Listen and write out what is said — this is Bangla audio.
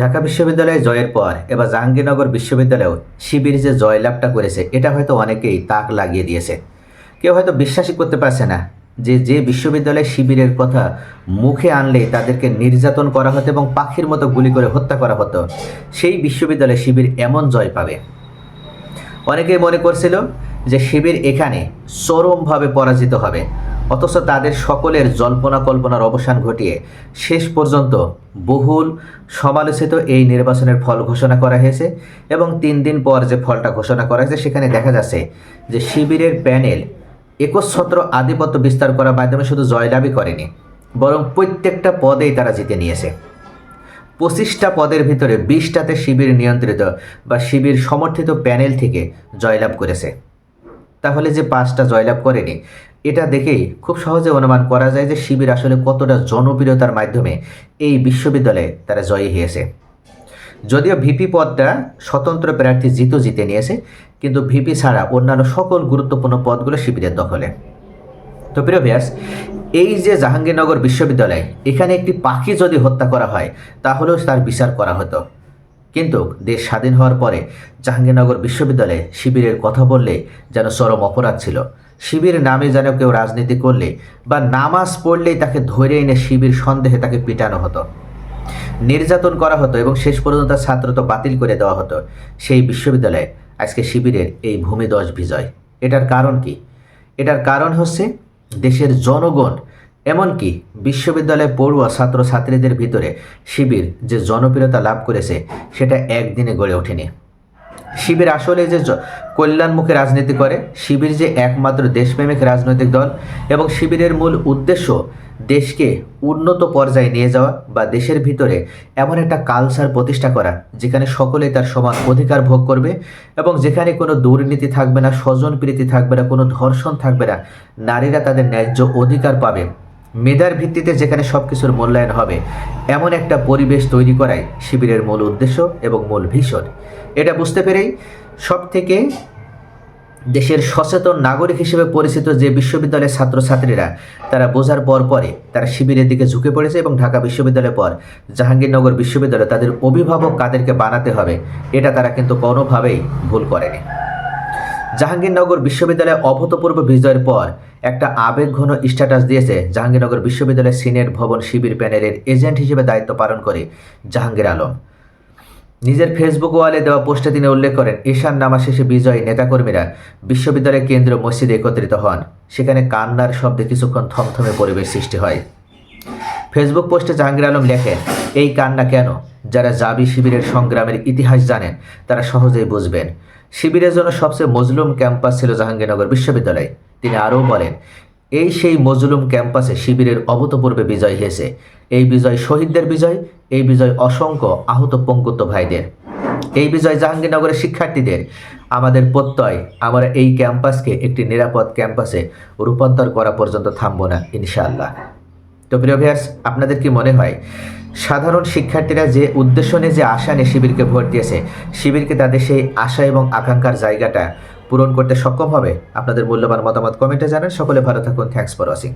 ঢাকা বিশ্ববিদ্যালয়ে জয়ের পর এবার জাহাঙ্গীরনগর বিশ্ববিদ্যালয়েও শিবির যে জয়লাভটা করেছে, এটা হয়তো অনেকেই তাক লাগিয়ে দিয়েছে। কেউ হয়তো বিশ্বাসই করতে পারছে না যে যে বিশ্ববিদ্যালয়ে শিবিরের কথা মুখে আনলেই তাদেরকে নির্যাতন করা হতো এবং পাখির মতো গুলি করে হত্যা করা হতো, সেই বিশ্ববিদ্যালয়ে শিবির এমন জয় পাবে। অনেকেই মনে করছিল যে, শিবির এখানে চরমভাবে পরাজিত হবে। অথচ তাদের সকলের জল্পনা কল্পনার অবসান ঘটিয়ে শেষ পর্যন্ত বহুল সমালোচিত এই নির্বাচনের ফল ঘোষণা করা হয়েছে এবং তিন দিন পর যে ফলটা ঘোষণা করা হয়েছে, সেখানে দেখা যাচ্ছে যে শিবিরের প্যানেল একচ্ছত্র আধিপত্য বিস্তার করার মাধ্যমে শুধু জয়লাভই করেনি, বরং প্রত্যেকটা পদেই তারা জিতে নিয়েছে। পঁচিশটা পদের ভিতরে বিশটাতে শিবির নিয়ন্ত্রিত বা শিবির সমর্থিত প্যানেল থেকে জয়লাভ করেছে। তাহলে যে পাঁচটা জয়লাভ করেনি এটা দেখেই খুব সহজে অনুমান করা যায় যে শিবির আসলে কতটা জনপ্রিয়তার মাধ্যমে এই বিশ্ববিদ্যালয়ে তারা জয়ী হয়েছে। যদিও ভিপি পদটা স্বতন্ত্র প্রার্থী জিত জিতে নিয়েছে, কিন্তু ভিপি ছাড়া অন্যান্য সকল গুরুত্বপূর্ণ পদগুলো শিবিরের দখলে। তো প্রিয় ব্যাস এই যে জাহাঙ্গীরনগর বিশ্ববিদ্যালয়, এখানে একটি পাখি যদি হত্যা করা হয়, তাহলেও তার বিচার করা হতো। কিন্তু দেশ স্বাধীন হওয়ার পরে জাহাঙ্গীরনগর বিশ্ববিদ্যালয়ে শিবিরের কথা বললে যেন চরম অপরাধ ছিল। শিবির নামে যেন কেউ রাজনীতি করলে বা নামাজ পড়লেই তাকে ধরে এনে শিবির সন্দেহে তাকে পিটানো হতো। নির্যাতন করা হতো এবং শেষ পর্যন্ত তার ছাত্রত্ব বাতিল করে দেওয়া হতো। সেই বিশ্ববিদ্যালয়ে আজকে শিবিরের এই ভূমিদশ বিজয়। এটার কারণ কি? এটার কারণ হচ্ছে দেশের জনগণ এমনকি বিশ্ববিদ্যালয়ে পড়ুয়া ছাত্রছাত্রীদের ভিতরে শিবির যে জনপ্রিয়তা লাভ করেছে, সেটা একদিনে গড়ে ওঠেনি। শিবির আসলে যে কল্যাণমুখী রাজনীতি করে, শিবির যে একমাত্র দেশপ্রেমিক রাজনৈতিক দল এবং শিবিরের মূল উদ্দেশ্য দেশকে উন্নত পর্যায়ে নিয়ে যাওয়া বা দেশের ভিতরে এমন একটা কালচার প্রতিষ্ঠা করা, যেখানে সকলেই তার সমান অধিকার ভোগ করবে এবং যেখানে কোনো দুর্নীতি থাকবে না স্বজন প্রীতি থাকবে না, কোনো ধর্ষণ থাকবে না, নারীরা তাদের ন্যায্য অধিকার পাবে। মেধার ভিত্তিতে যেখানে সব কিছুর মূল্যায়ন হবে, এমন একটা পরিবেশ তৈরি করাই শিবিরের মূল উদ্দেশ্য এবং মূল ভীষণ। এটা বুঝতে পেরেই সব থেকে দেশের সচেতন নাগরিক হিসেবে পরিচিত যে বিশ্ববিদ্যালয়ের ছাত্রছাত্রীরা, তারা বোঝার পর পরে তারা শিবিরের দিকে ঝুঁকে পড়েছে এবং ঢাকা বিশ্ববিদ্যালয়ের পর জাহাঙ্গীরনগর বিশ্ববিদ্যালয় তাদের অভিভাবক কাদেরকে বানাতে হবে, এটা তারা কিন্তু কোনোভাবেই ভুল করেনি। জাহাঙ্গীরনগর বিশ্ববিদ্যালয়ে অভূতপূর্ব বিজয়ের পর একটা আবেগঘন স্ট্যাটাস দিয়েছে জাহাঙ্গীরনগর বিশ্ববিদ্যালয়ের সিনেট ভবন শিবির প্যানেলের এজেন্ট হিসেবে দায়িত্ব পালন করে জাহাঙ্গীর আলম। নিজের ফেসবুক ওয়ালে দেওয়া পোস্টে তিনি উল্লেখ করেন, ঈশান নামা শেষে বিজয়ী নেতাকর্মীরা বিশ্ববিদ্যালয় কেন্দ্র মসজিদে একত্রিত হন, সেখানে কান্নার শব্দে কিছুক্ষণ থমথমে পরিবেশ সৃষ্টি হয়। ফেসবুক পোস্টে জাহাঙ্গীর আলম লেখেন, এই কান্না কেন? যারা জাবি শিবিরের সংগ্রামের ইতিহাস জানেন, তারা সহজেই বুঝবেন। শিবিরের জন্য সবচেয়ে মজলুম ক্যাম্পাস ছিল জাহাঙ্গীরনগর বিশ্ববিদ্যালয়। তিনি আরও বলেন, এই সেই মজলুম ক্যাম্পাসে শিবিরের অভূতপূর্বে বিজয় হয়েছে। এই বিজয় শহীদদের বিজয়, এই বিজয় অসংখ্য আহত পঙ্কুত্ব ভাইদের। এই বিজয় জাহাঙ্গীরনগরের শিক্ষার্থীদের। আমাদের প্রত্যয়, আমরা এই ক্যাম্পাসকে একটি নিরাপদ ক্যাম্পাসে রূপান্তর করা পর্যন্ত থামব না, ইনশাআল্লাহ। তো প্রিয় ভিয়ার্স আপনাদের কি মনে হয়, সাধারণ শিক্ষার্থীরা যে উদ্দেশ্য নিয়ে যে আশা নিয়ে শিবিরকে ভোট দিয়েছে, শিবিরকে তাদের সেই আশা এবং আকাঙ্ক্ষার জায়গাটা পূরণ করতে সক্ষম হবে? আপনাদের মূল্যবান মতামত কমেন্টে জানান। সকলে ভালো থাকুন। Thanks for watching